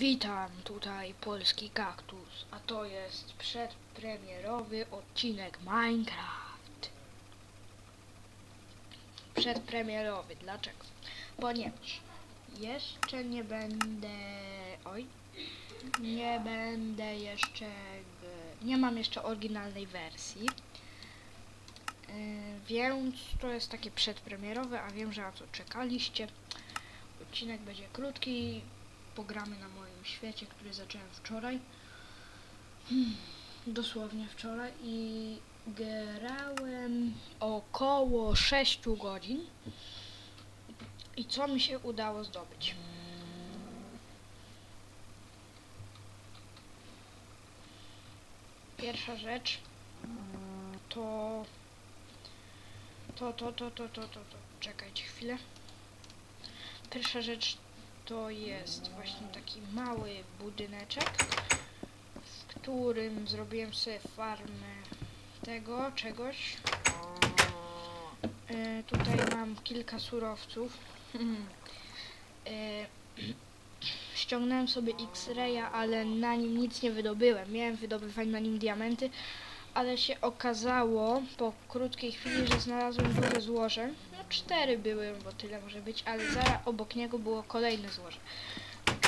Witam tutaj Polski Kaktus, a to jest przedpremierowy odcinek Minecraft. Przedpremierowy, dlaczego? Ponieważ jeszcze nie będę... Oj, nie będę jeszcze... Nie mam jeszcze oryginalnej wersji. Yy, Więc to jest takie przedpremierowe, a wiem, że na to czekaliście. Odcinek będzie krótki, pogramy na moim świecie, który zacząłem wczoraj. Hmm, Dosłownie wczoraj i grałem około 6 godzin. I co mi się udało zdobyć? Pierwsza rzecz to to, to, to, to, to, to, to. Czekajcie chwilę. Pierwsza rzecz to jest właśnie taki mały budyneczek, w którym zrobiłem sobie farmę tego, czegoś. E, tutaj mam kilka surowców. e, ściągnąłem sobie X-Raya, ale na nim nic nie wydobyłem. Miałem wydobywać na nim diamenty, ale się okazało po krótkiej chwili, że znalazłem duże złoże. No cztery były, bo tyle może być, ale zaraz obok niego było kolejne złoże.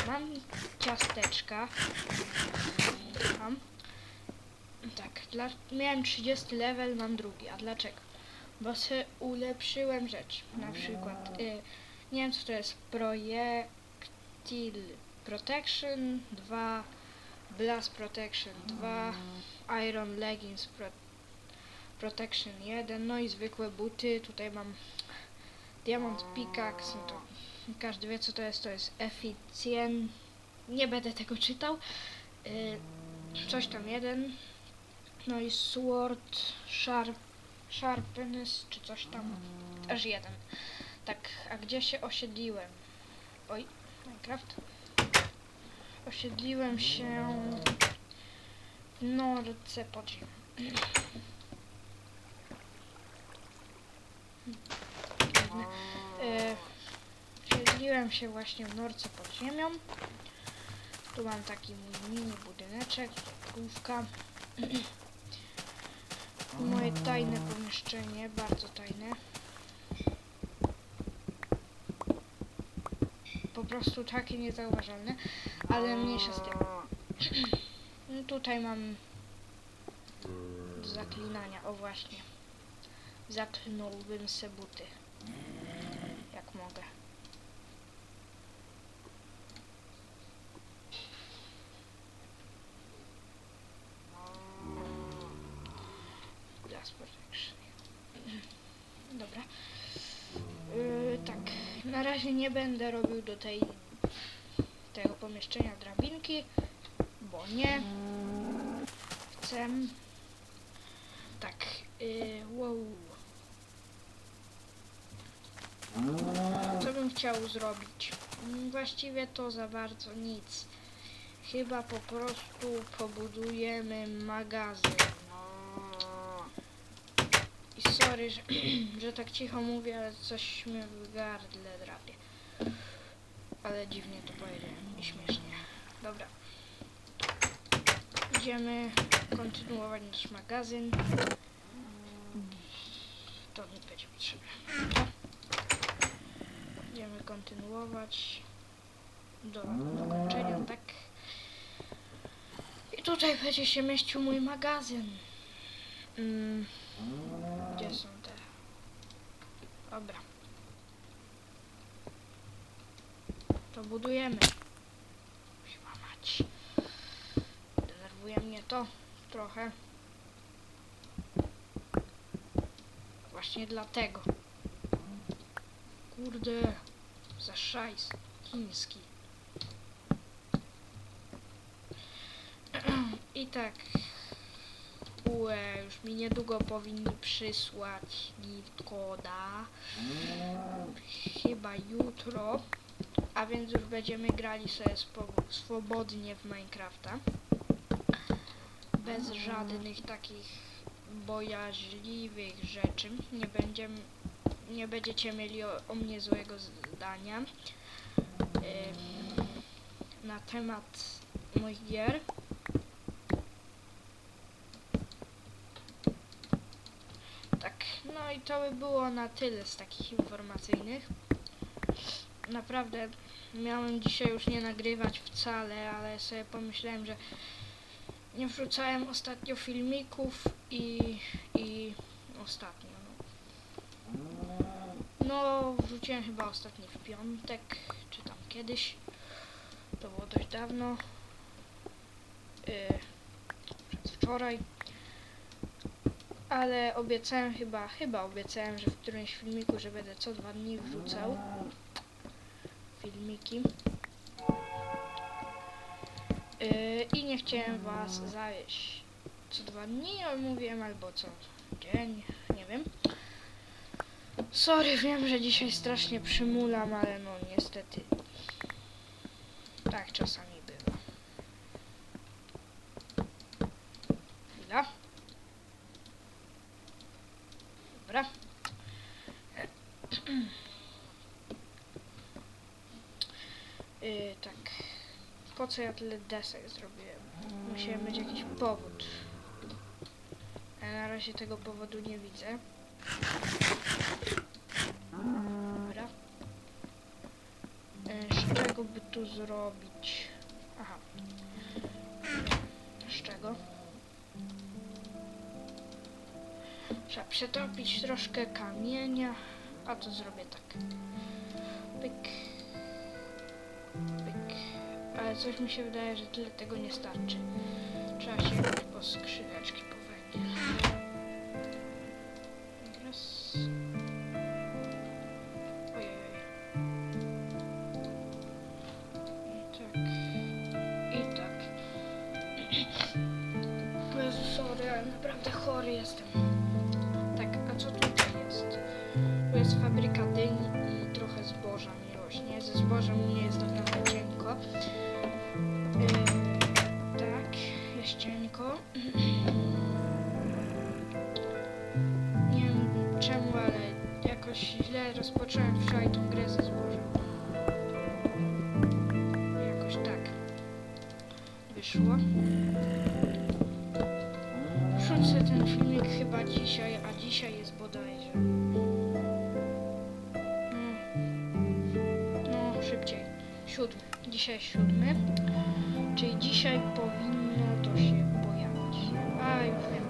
Mam ciasteczka. Mam. Tak, dla, miałem 30 level, mam drugi. A dlaczego? Bo se ulepszyłem rzecz. Na przykład, y, nie wiem co to jest, Projectile Protection 2, Blast Protection 2, Iron Leggings Pro Protection 1, no i zwykłe buty. Tutaj mam Diamond Pickaxe, no to każdy wie co to jest, to jest Efficient. Nie będę tego czytał. Y, coś tam jeden. No i Sword Sharp, Sharpness, czy coś tam. Też jeden. Tak, a gdzie się osiedliłem? Oj, Minecraft. Osiedliłem się w Norce Podziemia. E, Siedliłem się właśnie w norce pod ziemią. Tu mam taki mój mini budyneczek, główka. Moje tajne pomieszczenie, bardzo tajne. Po prostu takie niezauważalne, ale mniejsza z tym. No Tutaj mam zaklinania, o właśnie. Zaklnąłbym se buty jak mogę. Dobra. Yy, tak, na razie nie będę robił do tej tego pomieszczenia drabinki, bo nie chcę. Tak, yy, wow. Co bym chciał zrobić? Właściwie to za bardzo nic. Chyba po prostu pobudujemy magazyn. I sorry, że, że tak cicho mówię, ale coś mnie w gardle drapie. Ale dziwnie to powiedziałem i śmiesznie. Dobra. Idziemy kontynuować nasz magazyn. To nie będzie potrzebne. Będziemy kontynuować do dokończenia, tak? I tutaj będzie się mieścił mój magazyn. Mm, gdzie są te? Dobra. To budujemy. Chyba mać. Denerwuje mnie to trochę. Właśnie dlatego. Kurde, za szajs chiński. I tak, UE już mi niedługo powinni przysłać koda. Chyba jutro. A więc już będziemy grali sobie swobodnie w Minecrafta. Bez żadnych takich bojaźliwych rzeczy. Nie będziemy nie będziecie mieli o, o mnie złego zdania. Ym, na temat moich gier. Tak, no i to by było na tyle z takich informacyjnych. Naprawdę miałem dzisiaj już nie nagrywać wcale, ale sobie pomyślałem, że nie wrzucałem ostatnio filmików i, i ostatnio. No. no, wrzuciłem chyba ostatni w piątek, czy tam kiedyś. To było dość dawno. Yy, przedwczoraj. Ale obiecałem chyba, chyba obiecałem, że w którymś filmiku, że będę co dwa dni wrzucał filmiki. Yy, I nie chciałem was zawieść co dwa dni, mówiłem albo co dzień, nie wiem. Sorry, wiem, że dzisiaj strasznie przymulam, ale no niestety tak czasami bywa. Chwila. Dobra. Yy, tak. Po co ja tyle desek zrobiłem? Musiałem mieć jakiś powód. A na razie tego powodu nie widzę. Dobra. Yy, z czego by tu zrobić? Aha. Z czego? Trzeba przetopić troszkę kamienia. A to zrobię tak. Pyk. Ale coś mi się wydaje, że tyle tego nie starczy. Trzeba się po skrzyneczki po węgiel. Raz. Ojej. I tak. I tak. Jezu, sorry, ale naprawdę chory jestem. Tak, a co tutaj jest? Tu jest fabryka dyń i trochę zboża mi rośnie. Ze zbożem nie jest naprawdę cienko. Rozpocząłem wczoraj tą grę ze zbożem. Jakoś tak wyszło. Wrzucę ten filmik chyba dzisiaj, a dzisiaj jest bodajże. No, no szybciej. Siódmy. Dzisiaj siódmy. Czyli dzisiaj powinno to się pojawić. A, już wiem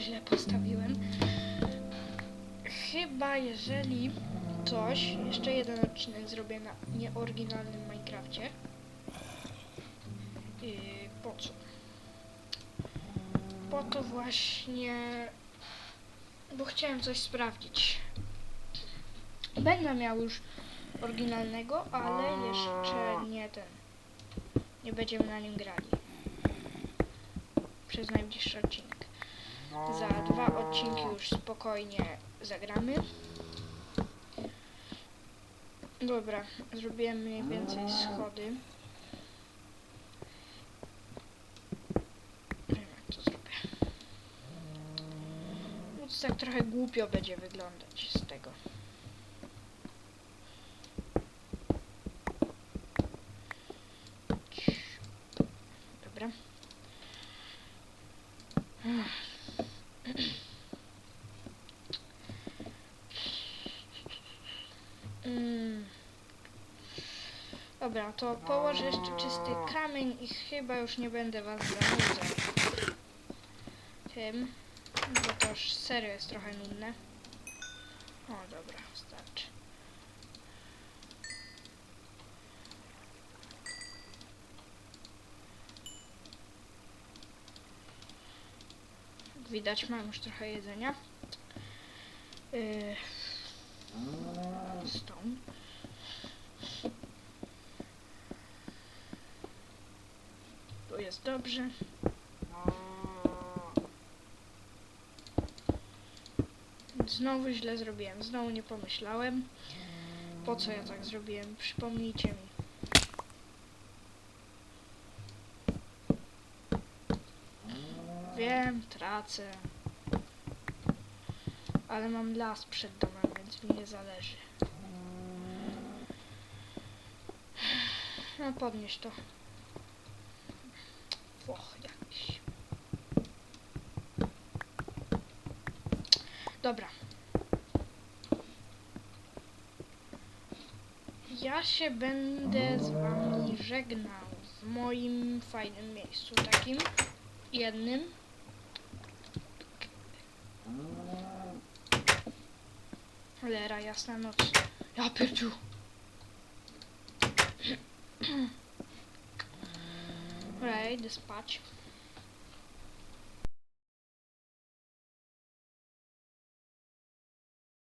Źle postawiłem. Chyba jeżeli coś, jeszcze jeden odcinek zrobię na nieoryginalnym Minecrafcie. Yy, po co? Po to właśnie, bo chciałem coś sprawdzić. Będę miał już oryginalnego, ale jeszcze nie ten. Nie będziemy na nim grali. Przez najbliższy odcinek. Za dwa odcinki już spokojnie zagramy. Dobra, zrobiłem mniej więcej schody. Zrobię. No tak trochę głupio będzie wyglądać z tego. Dobra. Mm. Dobra, to położę jeszcze czysty kamień i chyba już nie będę was zanudzał tym, bo to już serio jest trochę nudne. O, dobra, starczy. Jak Widać, mam już trochę jedzenia. Yy, Stone. Tu jest dobrze. Znowu źle zrobiłem, znowu nie pomyślałem. Po co ja tak zrobiłem? Przypomnijcie mi. Wiem, tracę. Ale mam las przed domem, więc mi nie zależy. No podnieś to. Foch jakiś. Dobra. Ja się będę z wami żegnał w moim fajnym miejscu, takim jednym. Cholera, jasna noc. Ja pierdziu. Dobra, ja idę spać.